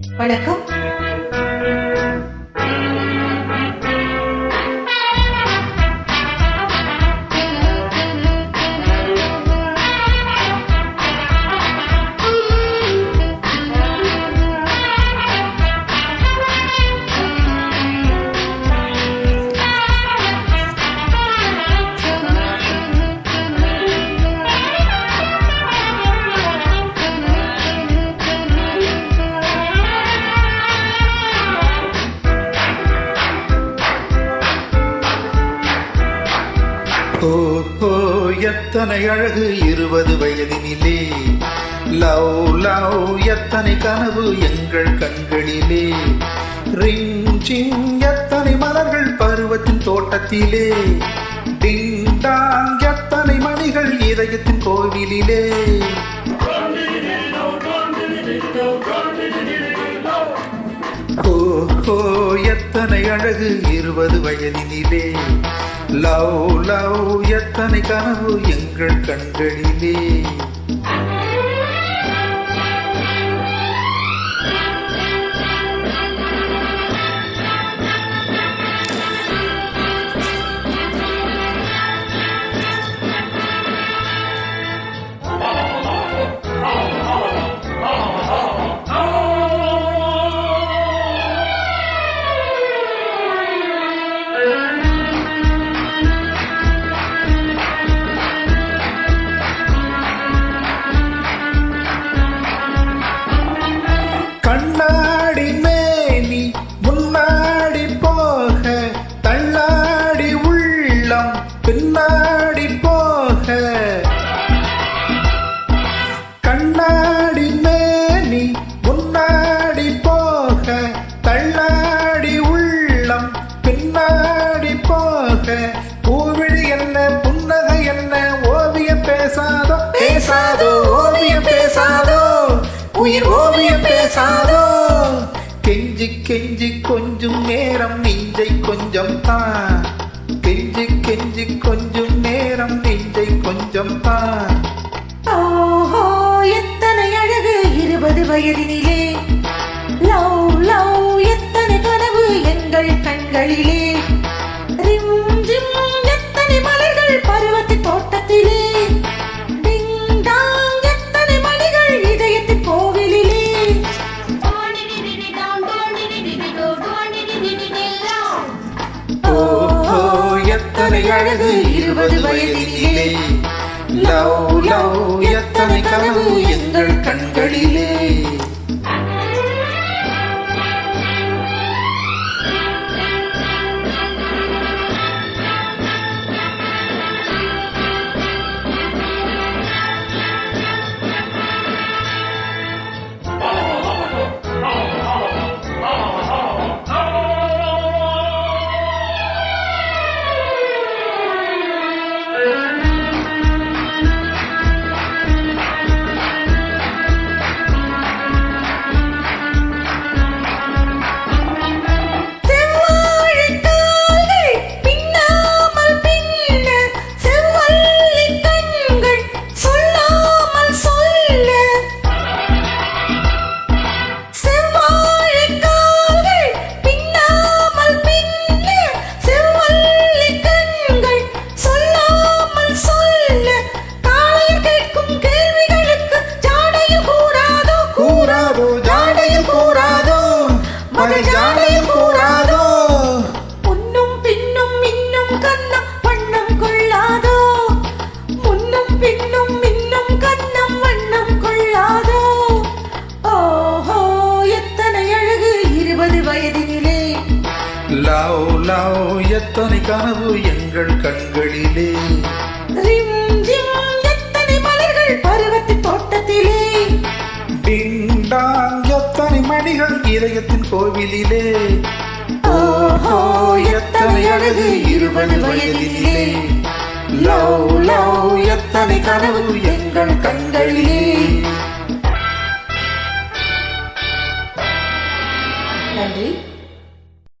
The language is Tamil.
வணக்கம். ஓ ஓ எத்தனை அழகு இருபது வயதினிலே. லவ் லவ் எத்தனை கனவு எங்கள் கண்களிலே. ரிங் சிங் எத்தனை மலர்கள் பருவத்தின் தோட்டத்திலே. டிங் டாங் எத்தனை மணிகள் இதயத்தின் கோவிலிலே. ஓ ஓ எத்தனை அழகு இருபது வயதினிலே. லவ் லவ் எத்தனை கனவு எங்கள் கண்களிலே? பேசாதோ கெஞ்சி கெஞ்சி கொஞ்சம் நேரம் நெஞ்சை கொஞ்சம் தான் கெஞ்சி கெஞ்சி கொஞ்சம் நேரம் நெஞ்சை கொஞ்சம் தான் ஓஹோ எத்தனை அழகு இருபது வயதினிலே. லவ் லவ் எத்தனை கனவு எங்கள் கண்களிலே. அழகு இருபது வயதிலே லவ் லவ் எத்தனை கனவு எங்கள் கண்களிலே. எத்தனை கனவு எங்கள் கண்களிலே? எத்தனை மலர்கள் பருவத்தின் தோட்டத்திலே? டிங் டாங் எத்தனை மணிகள் இதயத்தின் கோவிலிலே? ஓஹோ எத்தனை அழகு இருபது வயதினிலே? லவ் லவ் எத்தனை கனவு எங்கள் கண்களிலே?